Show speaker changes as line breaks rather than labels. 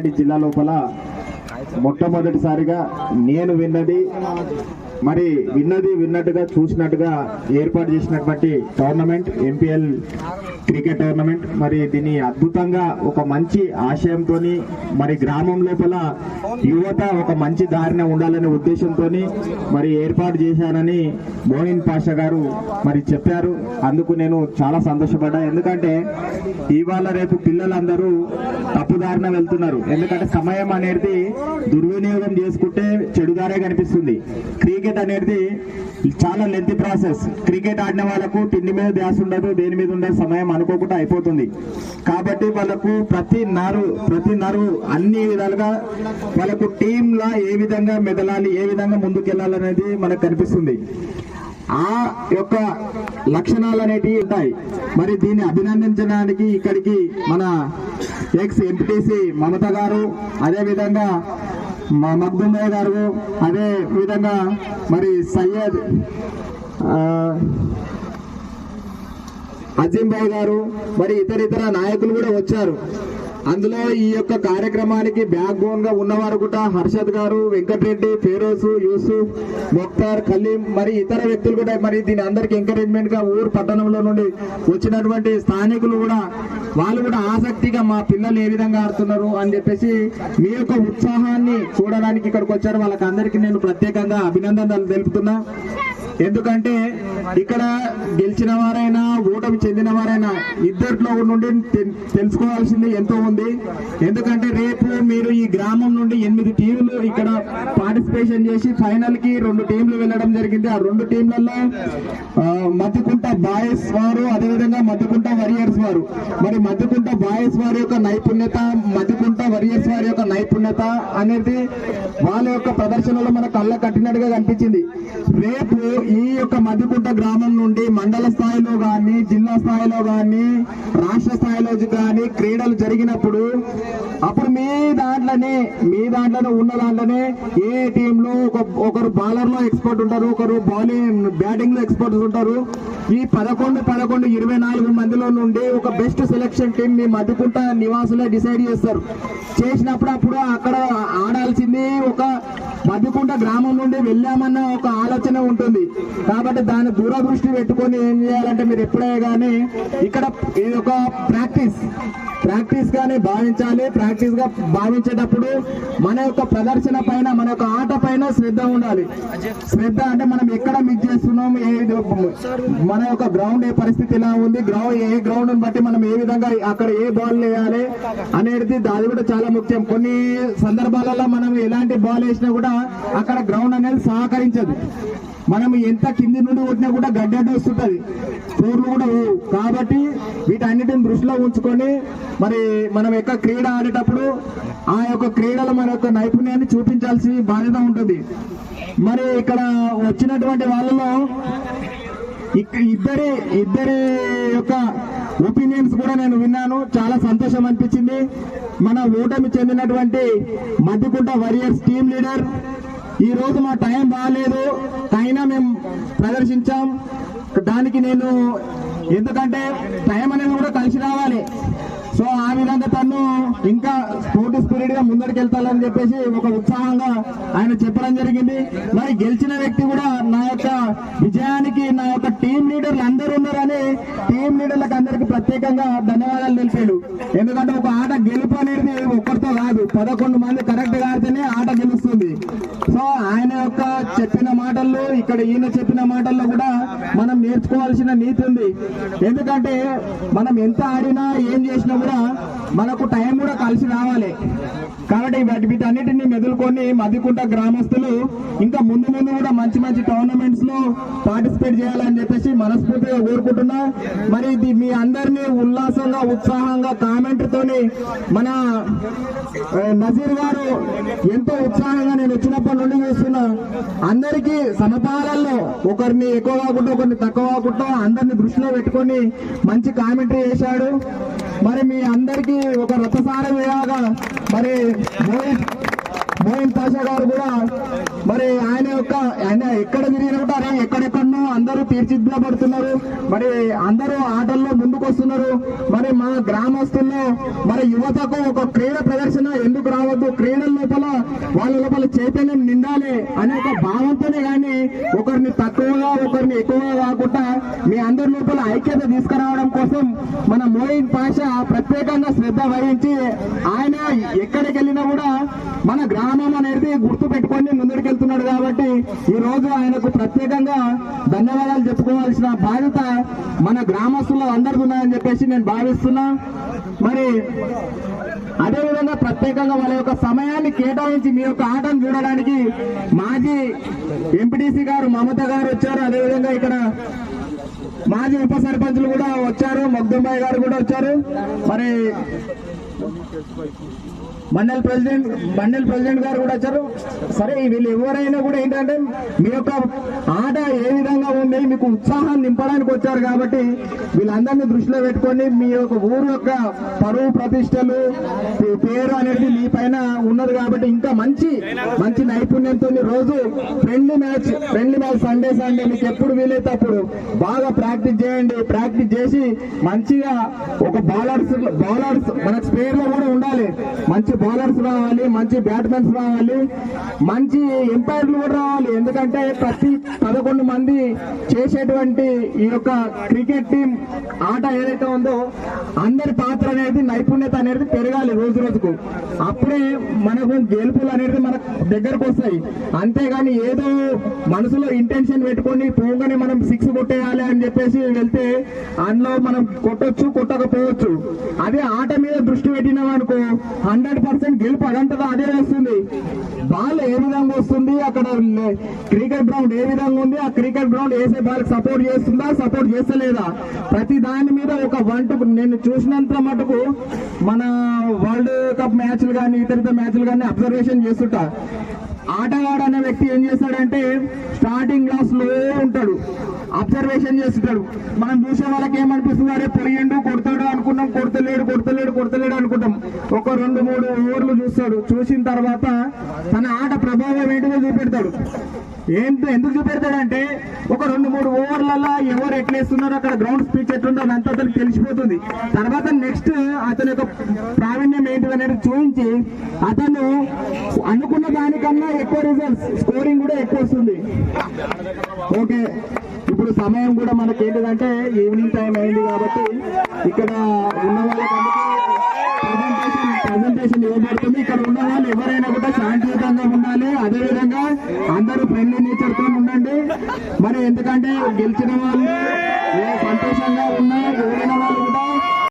రంగారెడ్డి జిల్లా లోపల మొట్టమొదటిసారిగా నేను విన్నది మరి విన్నది విన్నట్టుగా చూసినట్టుగా ఏర్పాటు చేసినటువంటి టోర్నమెంట్ ఎంపీఎల్ క్రికెట్ టోర్నమెంట్. మరి దీన్ని అద్భుతంగా ఒక మంచి ఆశయంతో మరి గ్రామం లోపల యువత ఒక మంచి దారిన ఉండాలనే ఉద్దేశంతో మరి ఏర్పాటు చేశానని మోహిన్ పాషా గారు మరి చెప్పారు. అందుకు నేను చాలా సంతోషపడ్డా. ఎందుకంటే ఇవాళ రేపు పిల్లలందరూ తప్పుదారిన వెళ్తున్నారు. ఎందుకంటే సమయం అనేది దుర్వినియోగం చేసుకుంటే చెడుదారే కనిపిస్తుంది. క్రికెట్ క్రికెట్ అనేది చాలా లెంత్ ప్రాసెస్ క్రికెట్ ఆడిన వాళ్ళకు తిండి మీద ధ్యాస ఉండదు దేని మీద ఉండదు సమయం అనుకోకుండా అయిపోతుంది. కాబట్టి వాళ్ళకు ప్రతి నరు ప్రతి నరు అన్ని విధాలుగా వాళ్ళకు టీంలా ఏ విధంగా మెదలాలి ఏ విధంగా ముందుకెళ్ళాలనేది మనకు కనిపిస్తుంది. ఆ యొక్క లక్షణాలు అనేటివి ఉంటాయి. మరి దీన్ని అభినందించడానికి ఇక్కడికి మన ఎక్స్ ఎంపీటీసీ మమత గారు అదేవిధంగా విధంగా మగ్దుమయ్య గారు అదే విధంగా మరి సయ్యద్ ఆ, గారు మరి ఇతర ఇతర నాయకులు కూడా వచ్చారు. అందులో ఈ యొక్క కార్యక్రమానికి బ్యాక్ బోన్గా ఉన్నవారు కూడా హర్షద్ గారు వెంకటరెడ్డి ఫేరోజ్ యూసుఫ్ మొక్తార్ కలీం మరి ఇతర వ్యక్తులు కూడా మరి దీని అందరికి ఎంకరేజ్మెంట్గా ఊరు పట్టణంలో నుండి వచ్చినటువంటి స్థానికులు కూడా వాళ్ళు కూడా ఆసక్తిగా మా పిల్లలు ఏ విధంగా ఆడుతున్నారు అని చెప్పేసి మీ యొక్క ఉత్సాహాన్ని చూడడానికి ఇక్కడికి వచ్చారు. వాళ్ళకి అందరికీ నేను ప్రత్యేకంగా అభినందనలు తెలుపుతున్నా. ఎందుకంటే ఇక్కడ గెలిచిన వారైనా ఓటమి చెందిన వారైనా ఇద్దరిలో నుండి తెలుసుకోవాల్సింది ఎంతో ఉంది. ఎందుకంటే రేపు మీరు ఈ గ్రామం నుండి ఎనిమిది టీంలు ఇక్కడ పార్టిసిపేషన్ చేసి ఫైనల్కి రెండు టీంలు వెళ్ళడం జరిగింది. ఆ రెండు టీంలలో మత్తుకుంట మధ్యకుంట బాయ్స్ వారు అదేవిధంగా మత్తుకుంట వరియర్స్ వారు. మరి మధ్యకుంట బాయ్స్ వారి యొక్క నైపుణ్యత మత్తుకుంట వరియర్స్ యొక్క నైపుణ్యత అనేది వాళ్ళ యొక్క ప్రదర్శనలో మన కళ్ళ కట్టినట్టుగా కనిపించింది. రేపు ఈ యొక్క మధ్యకుంట గ్రామం నుండి మండల స్థాయిలో కానీ జిల్లా స్థాయిలో కానీ రాష్ట్ర స్థాయిలో కానీ క్రీడలు జరిగినప్పుడు అప్పుడు మీ దాంట్లోనే మీ దాంట్లోనే ఉన్న దాంట్లోనే ఏ టీంలో ఒక ఒకరు బౌలర్లో ఎక్స్పర్ట్ ఉంటారు ఒకరు బౌలింగ్ బ్యాటింగ్లో ఎక్స్పర్ట్స్ ఉంటారు. ఈ పదకొండు పదకొండు ఇరవై నాలుగు మందిలో నుండి ఒక బెస్ట్ సెలెక్షన్ టీం మీ మధుకుంట నివాసులే డిసైడ్ చేస్తారు. చేసినప్పుడు అప్పుడు అక్కడ ఆడాల్సింది ఒక మధ్యకుంట గ్రామం నుండి వెళ్ళామన్న ఒక ఆలోచన ఉంటుంది. కాబట్టి దాని దూరదృష్టి పెట్టుకొని ఏం చేయాలంటే మీరు ఎప్పుడే కానీ ఇక్కడ ఇది ఒక ప్రాక్టీస్ ప్రాక్టీస్ గానే భావించాలి. ప్రాక్టీస్గా భావించేటప్పుడు మన యొక్క ప్రదర్శన పైన మన యొక్క ఆట పైన శ్రద్ధ ఉండాలి. శ్రద్ధ అంటే మనం ఎక్కడ మిస్ చేస్తున్నాం ఏ మన యొక్క గ్రౌండ్ ఏ పరిస్థితి ఎలా ఉంది గ్రౌండ్ ఏ గ్రౌండ్ బట్టి మనం ఏ విధంగా అక్కడ ఏ బాల్ వేయాలి అనేది అది కూడా చాలా ముఖ్యం. కొన్ని సందర్భాలలో మనం ఎలాంటి బాల్ వేసినా కూడా అక్కడ గ్రౌండ్ అనేది సహకరించదు. మనం ఎంత కింది నుండి కొట్టినా కూడా గడ్డడ్డ వస్తుంటది. ఫోర్లు కూడా కాబట్టి వీటన్నిటిని దృష్టిలో ఉంచుకొని మరి మనం యొక్క క్రీడ ఆడేటప్పుడు ఆ యొక్క క్రీడలో మన యొక్క నైపుణ్యాన్ని చూపించాల్సి బాధ్యత ఉంటుంది. మరి ఇక్కడ వచ్చినటువంటి వాళ్ళలో ఇక్క- ఇద్దరి ఇద్దరి యొక్క ఒపీనియన్స్ కూడా నేను విన్నాను. చాలా సంతోషం అనిపించింది. మన ఓటమి చెందినటువంటి మధ్యకుంట వారియర్స్ టీమ్ లీడర్ ఈ రోజు మా టైం బాగాలేదు అయినా మేము ప్రదర్శించాం. దానికి నేను ఎందుకంటే టైం అనేది కూడా కలిసి రావాలి. సో ఆ విధంగా తను ఇంకా స్పోర్ట్ స్పిరిట్గా ముందరికెళ్తాలని చెప్పేసి ఒక ఉత్సాహంగా ఆయన చెప్పడం జరిగింది. మరి గెలిచిన వ్యక్తి కూడా నా యొక్క విజయానికి నా యొక్క టీం లీడర్లు అందరూ ఉన్నారని టీం లీడర్లకు అందరికి ప్రత్యేకంగా ధన్యవాదాలు తెలిపాడు. ఎందుకంటే ఒక ఆట గెలుపు అనేది ఒక్కరితో కాదు పదకొండు మంది కరెక్ట్గా ఆడితేనే ఆట గెలుస్తుంది. సో ఆయన యొక్క చెప్పిన మాటల్లో ఇక్కడ ఈయన చెప్పిన మాటల్లో కూడా మనం నేర్చుకోవాల్సిన నీతి ఉంది. ఎందుకంటే మనం ఎంత ఆడినా ఏం చేసినా కూడా మనకు టైం కూడా కలిసి రావాలి. కాబట్టి వీటన్నిటిని మెదులుకొని మధ్యకుంట గ్రామస్తులు ఇంకా ముందు ముందు కూడా మంచి మంచి టోర్నమెంట్స్లో పార్టిసిపేట్ చేయాలని చెప్పేసి మనస్ఫూర్తిగా కోరుకుంటున్నా. మరి ఇది మీ అందరినీ ఉల్లాసంగా ఉత్సాహంగా కామెంట్ తోని మన నజీర్ గారు ఎంతో ఉత్సాహంగా నేను వచ్చినప్పటి నుండి చూస్తున్నా. అందరికీ సమపాలల్లో ఒకరిని ఎక్కువ కాకుండా ఒకరిని తక్కువ కాకుండా అందరిని దృష్టిలో పెట్టుకొని మంచి కామెంటరీ చేశాడు. మరి మీ అందరికీ ఒక రథసారథిలాగా మరి మోహిత్ మోయిన్ పాషా గారు కూడా మరి ఆయన యొక్క ఆయన ఎక్కడ తిరిగినా కూడా ఎక్కడెక్కడనో అందరూ తీర్చిదిద్దబడుతున్నారు. మరి అందరూ ఆటల్లో ముందుకు వస్తున్నారు మరి మా గ్రామస్తుల్లో మరి యువతకు ఒక క్రీడ ప్రదర్శన ఎందుకు రావద్దు? క్రీడల లోపల వాళ్ళ లోపల చైతన్యం నిండాలి అనే ఒక భావంతోనే కానీ ఒకరిని తక్కువగా ఒకరిని ఎక్కువగా కాకుండా మీ అందరి లోపల ఐక్యత తీసుకురావడం కోసం మన మోయిన్ పాష ప్రత్యేకంగా శ్రద్ధ వహించి ఆయన ఎక్కడికి వెళ్ళినా కూడా మన గ్రామం అనేది గుర్తు పెట్టుకొని ముందుకెళ్తున్నాడు కాబట్టి ఈ రోజు ఆయనకు ప్రత్యేకంగా ధన్యవాదాలు చెప్పుకోవాల్సిన బాధ్యత మన గ్రామస్తుల్లో అందరికీ ఉన్నాయని చెప్పేసి నేను భావిస్తున్నా. మరి అదేవిధంగా ప్రత్యేకంగా వాళ్ళ యొక్క సమయాన్ని కేటాయించి మీ యొక్క ఆటను చూడడానికి మాజీ ఎంపీటీసీ గారు మమత గారు వచ్చారు. అదేవిధంగా ఇక్కడ మాజీ ఉప సర్పంచులు కూడా వచ్చారు. మగ్దుంబాయి గారు కూడా వచ్చారు. మరి మండల్ ప్రెసిడెంట్ మండల్ ప్రెసిడెంట్ గారు కూడా వచ్చారు. సరే వీళ్ళు ఎవరైనా కూడా ఏంటంటే మీ యొక్క ఆట ఏ విధంగా ఉంది మీకు ఉత్సాహం నింపడానికి వచ్చారు కాబట్టి వీళ్ళందరినీ దృష్టిలో పెట్టుకొని మీ యొక్క ఊరు యొక్క పరువు ప్రతిష్టలు పేరు అనేది మీ పైన ఉన్నది కాబట్టి ఇంకా మంచి మంచి నైపుణ్యంతో రోజు friendly match friendly match Sunday Sunday మీకు ఎప్పుడు వీలైతే అప్పుడు బాగా ప్రాక్టీస్ చేయండి. ప్రాక్టీస్ చేసి మంచిగా ఒక బౌలర్స్ బౌలర్స్ మనకు స్పేర్లో కూడా ఉండాలి. మంచి బౌలర్స్ రావాలి మంచి బ్యాట్మెన్స్ రావాలి మంచి ఎంపైర్లు కూడా రావాలి. ఎందుకంటే ప్రతి పదకొండు మంది చేసేటువంటి ఈ యొక్క క్రికెట్ టీం ఆట ఏదైతే ఉందో అందరి పాత్ర అనేది నైపుణ్యత అనేది పెరగాలి రోజు రోజుకు. అప్పుడే మనకు గెలుపులు అనేది మన దగ్గరకు వస్తాయి. అంతేగాని ఏదో మనసులో ఇంటెన్షన్ పెట్టుకొని పోగానే మనం సిక్స్ కొట్టేయాలి అని చెప్పేసి వెళ్తే అందులో మనం కొట్టొచ్చు కొట్టకపోవచ్చు. అదే ఆట మీద దృష్టి పెట్టినాం అనుకో హండ్రెడ్ పర్సెంట్ గెలుపు అదంతగా అదే వస్తుంది. బాల్ ఏ విధంగా వస్తుంది? అక్కడ క్రికెట్ గ్రౌండ్ ఏ విధంగా ఉంది? ఆ క్రికెట్ గ్రౌండ్ వేసే బాల్ సపోర్ట్ చేస్తుందా? సపోర్ట్ చేస్తలేదా? ప్రతి దాని మీద ఒక వన్ టు నేను చూసినంత మటుకు మన వరల్డ్ కప్ మ్యాచ్లు కానీ ఇతర ఇతర మ్యాచ్లు కానీ అబ్జర్వేషన్ చేస్తుంటా. ఆటగాడు అనే వ్యక్తి ఏం చేస్తాడంటే స్టార్టింగ్ క్లాస్లో ఉంటాడు. అబ్జర్వేషన్ చేస్తుంటాడు. మనం చూసే వాళ్ళకి ఏమనిపిస్తుంది? అరే పోయిండు కొడతాడు అనుకున్నాం కొడతలేడు కొడతలేడు కొడతలేడు అనుకుంటాం. ఒక రెండు మూడు ఓవర్లు చూస్తాడు. చూసిన తర్వాత తన ఆట ప్రభావం ఏంటిదో చూపెడతాడు. ఏంటో ఎందుకు చూపెడతాడంటే ఒక రెండు మూడు ఓవర్లలో ఎవరు ఎట్లేస్తున్నారో అక్కడ గ్రౌండ్ స్పీచ్ ఎట్లుందో అదంతా అతనికి తెలిసిపోతుంది. తర్వాత నెక్స్ట్ అతని యొక్క ప్రావీణ్యం ఏంటిది అనేది చూపించి అతను అనుకున్న దానికన్నా ఎక్కువ రిజల్ట్స్ స్కోరింగ్ కూడా ఎక్కువ వస్తుంది. ఓకే. ఇప్పుడు సమయం కూడా మనకి ఏంటిదంటే ఈవినింగ్ టైం అయింది కాబట్టి ఇక్కడ ఉన్న వాళ్ళకి ప్రజెంటేషన్ ఇవ్వబడుతుంది. ఇక్కడ ఉన్న వాళ్ళు ఎవరైనా కూడా శాంతియుతంగా ఉండాలి. అదే విధంగా అందరూ ఫ్రెండ్లీ నేచర్తో ఉండండి. మరి ఎందుకంటే గెలిచిన వాళ్ళు సంతోషంగా ఉన్నా ఎవరైనా